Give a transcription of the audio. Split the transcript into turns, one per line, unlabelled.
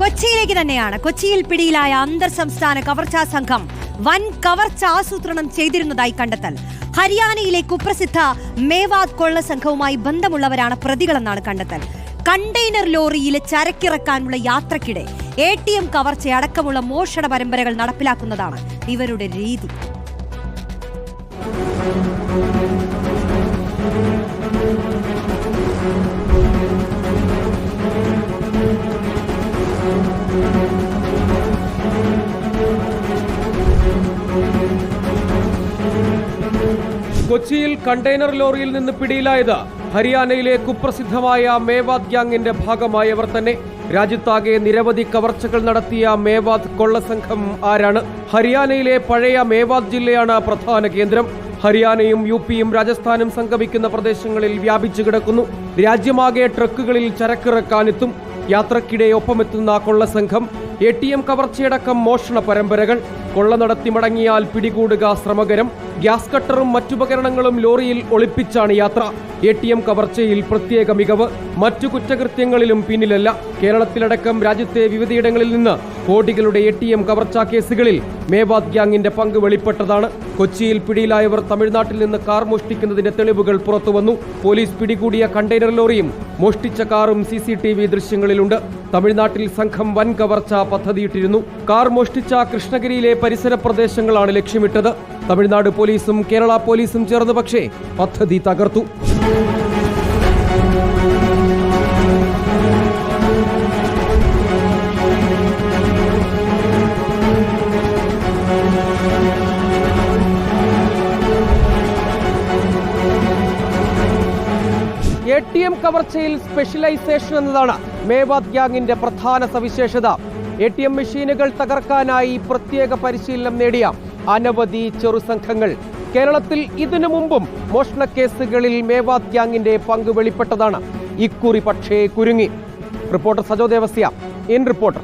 കൊച്ചിയിലേക്ക് തന്നെയാണ്. കൊച്ചിയിൽ പിടിയിലായ അന്തർ സംസ്ഥാന കവർച്ചാ സംഘം വൻ കവർച്ച ആസൂത്രണം ചെയ്തിരുന്നതായി കണ്ടെത്തൽ. ഹരിയാനയിലെ കുപ്രസിദ്ധ മേവാത് കൊള്ള സംഘവുമായി ബന്ധമുള്ളവരാണ് പ്രതികളെന്നാണ് കണ്ടെത്തൽ. കണ്ടെയ്നർ ലോറിയിലെ ചരക്കിറക്കാനുള്ള യാത്രക്കിടെ എ ടി എം കവർച്ചയടക്കമുള്ള മോഷണ പരമ്പരകൾ നടപ്പിലാക്കുന്നതാണ് ഇവരുടെ രീതി.
കൊച്ചിയിൽ കണ്ടെയ്നർ ലോറിയിൽ നിന്ന് പിടിയിലായത് ഹരിയാനയിലെ കുപ്രസിദ്ധമായ മേവാദ് ഗ്യാങ്ങിന്റെ ഭാഗമായവർ തന്നെ. രാജ്യത്താകെ നിരവധി കവർച്ചകൾ നടത്തിയ മേവാദ് കൊള്ളസംഘം ആരാണ്? ഹരിയാനയിലെ പഴയ മേവാദ് ജില്ലയാണ് പ്രധാന കേന്ദ്രം. ഹരിയാനയും യു പിയും രാജസ്ഥാനും സംഗമിക്കുന്ന പ്രദേശങ്ങളിൽ വ്യാപിച്ചു കിടക്കുന്നു. രാജ്യമാകെ ട്രക്കുകളിൽ ചരക്കിറക്കാനെത്തും. യാത്രക്കിടെ ഒപ്പമെത്തുന്ന കൊള്ളസംഘം എ ടി എം കവർച്ചയടക്കം മോഷണ പരമ്പരകൾ. കൊള്ള നടത്തി മടങ്ങിയാൽ പിടികൂടുക ശ്രമകരം. ഗ്യാസ് കട്ടറും മറ്റുപകരണങ്ങളും ലോറിയിൽ ഒളിപ്പിച്ചാണ് യാത്ര. എ ടി എം കവർച്ചയിൽ പ്രത്യേക മികവ്. മറ്റു കുറ്റകൃത്യങ്ങളിലും പിന്നിലല്ല. കേരളത്തിലടക്കം രാജ്യത്തെ വിവിധയിടങ്ങളിൽ നിന്ന് കോടികളുടെ എ ടി എം കവർച്ചാ കേസുകളിൽ മേവാദ് ഗ്യാങ്ങിന്റെ പങ്ക് വെളിപ്പെട്ടതാണ്. കൊച്ചിയിൽ പിടിയിലായവർ തമിഴ്നാട്ടിൽ നിന്ന് കാർ മോഷ്ടിക്കുന്നതിന്റെ തെളിവുകൾ പുറത്തുവന്നു. പോലീസ് പിടികൂടിയ കണ്ടെയ്നർ ലോറിയും മോഷ്ടിച്ച കാറും സി ദൃശ്യങ്ങളിലുണ്ട്. തമിഴ്നാട്ടിൽ സംഘം വൻ കവർച്ച പദ്ധതിയിട്ടിരുന്നു. കാർ മോഷ്ടിച്ച കൃഷ്ണഗിരിയിലെ പരിസര പ്രദേശങ്ങളാണ് ലക്ഷ്യമിട്ടത്. തമിഴ്നാട് പോലീസും കേരള പോലീസും ചേർന്ന് പക്ഷേ പദ്ധതി തകർത്തു. എ ടി എം കവർച്ചയിൽ സ്പെഷ്യലൈസേഷൻ എന്നതാണ് മേവാദ് ഗ്യാങ്ങിന്റെ പ്രധാന സവിശേഷത. എ ടി എം മെഷീനുകൾ തകർക്കാനായി പ്രത്യേക പരിശീലനം നേടിയ അനവധി ചെറുസംഘങ്ങൾ കേരളത്തിൽ ഇതിനു മുമ്പും മോഷണ കേസുകളിൽ മേവാത് ഗ്യാങ്ങിന്റെ പങ്ക് വെളിപ്പെട്ടതാണ്. ഇക്കുറി പക്ഷേ കുരുങ്ങി. Reporter Sajo Devasya. In reporter.